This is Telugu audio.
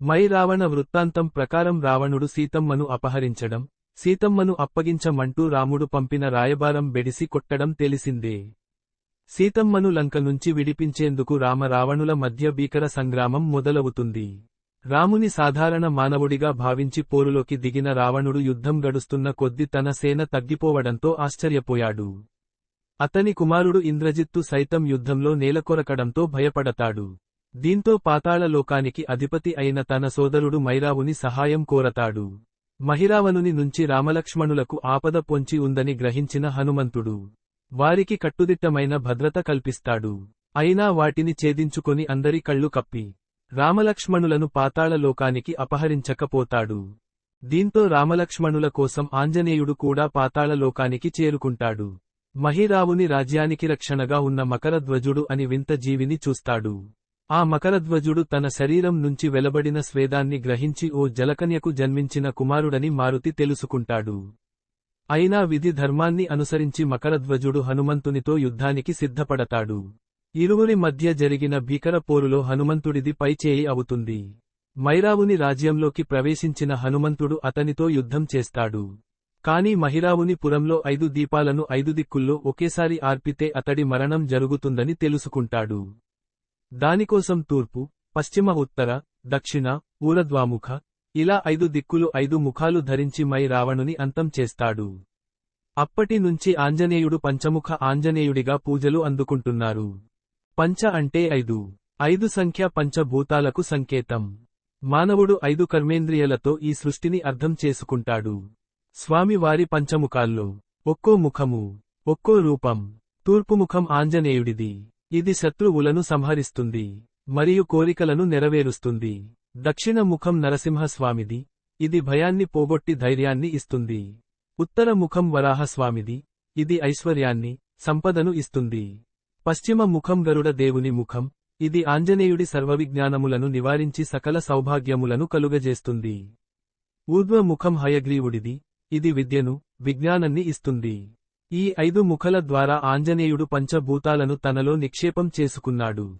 మై రావణ వృత్తాంతం ప్రకారం రావణుడు సీతమ్మను అపహరించడం సీతమ్మను అప్పగించమంటూ రాముడు పంపిన రాయబారం బెడిసి కొట్టడం తెలిసిందే. సీతమ్మను లంక నుంచి విడిపించేందుకు రామ రావణుల మధ్య భీకర సంగ్రామం మొదలవుతుంది. రాముని సాధారణ మానవుడిగా భావించి పోరులోకి దిగిన రావణుడు యుద్ధం గడుస్తున్న కొద్ది తన సేన తగ్గిపోవడంతో ఆశ్చర్యపోయాడు. అతని కుమారుడు ఇంద్రజిత్తు సైతం యుద్ధంలో నేలకొరకడంతో భయపడతాడు. దీంతో పాతాళలోకానికి అధిపతి అయిన తన సోదరుడు మైరావుని సహాయం కోరతాడు. మహిరావనుని నుంచి రామలక్ష్మణులకు ఆపద పొంచి ఉందని గ్రహించిన హనుమంతుడు వారికి కట్టుదిట్టమైన భద్రత కల్పిస్తాడు. అయినా వాటిని ఛేదించుకొని అందరి కళ్ళు కప్పి రామలక్ష్మణులను పాతాళలోకానికి అపహరించకపోతాడు. దీంతో రామలక్ష్మణుల కోసం ఆంజనేయుడు కూడా పాతాళలోకానికి చేరుకుంటాడు. మహిరావుని రాజ్యానికి రక్షణగా ఉన్న మకరధ్వజుడు అని వింత జీవిని చూస్తాడు. ఆ మకరధ్వజుడు తన శరీరం నుంచి వెలబడిన స్వేదాన్ని గ్రహించి ఓ జలకన్యకు జన్మించిన కుమారుడని మారుతి తెలుసుకుంటాడు. అయినా విధి ధర్మాన్ని అనుసరించి మకరధ్వజుడు హనుమంతునితో యుద్ధానికి సిద్ధపడతాడు. ఇరువురి మధ్య జరిగిన భీకర పోరులో హనుమంతుడిది పైచేయి అవుతుంది. మైరావుని రాజ్యంలోకి ప్రవేశించిన హనుమంతుడు అతనితో యుద్ధం చేస్తాడు. కాని మహిరావుని పురంలో ఐదు దీపాలను ఐదు దిక్కుల్లో ఒకేసారి ఆర్పితే అతడి మరణం జరుగుతుందని తెలుసుకుంటాడు. దానికోసం తూర్పు పశ్చిమ ఉత్తర దక్షిణ ఊరద్వాముఖ ఇలా ఐదు దిక్కులు ఐదు ముఖాలు ధరించి మై రావణుని అంతం చేస్తాడు. అప్పటి నుంచి ఆంజనేయుడు పంచముఖ ఆంజనేయుడిగా పూజలు అందుకుంటున్నారు. పంచ అంటే ఐదు. ఐదు సంఖ్య పంచభూతాలకు సంకేతం. మానవుడు ఐదు కర్మేంద్రియలతో ఈ సృష్టిని అర్థం చేసుకుంటాడు. స్వామివారి పంచముఖాల్లో ఒక్కో ముఖము ఒక్కో రూపం తూర్పుముఖం ఆంజనేయుడిది. ఇది శత్రువులను సంహరిస్తుంది మరియు కోరికలను నెరవేరుస్తుంది. దక్షిణ ముఖం నరసింహస్వామిది ఇది భయాన్ని పోగొట్టి ధైర్యాన్ని ఇస్తుంది. ఉత్తర ముఖం వరాహస్వామిది ఇది ఐశ్వర్యాన్ని సంపదను ఇస్తుంది. పశ్చిమ ముఖం గరుడ దేవుని ముఖం ఇది ఆంజనేయుడి సర్వవిజ్ఞానములను నివారించి సకల సౌభాగ్యములను కలుగజేస్తుంది. ఊర్ధ్వముఖం హయగ్రీవుడిది ఇది విద్యను విజ్ఞానాన్ని ఇస్తుంది. ఈ ఐదు ముఖల ద్వారా ఆంజనేయుడు పంచభూతాలను తనలో నిక్షేపం చేసుకున్నాడు.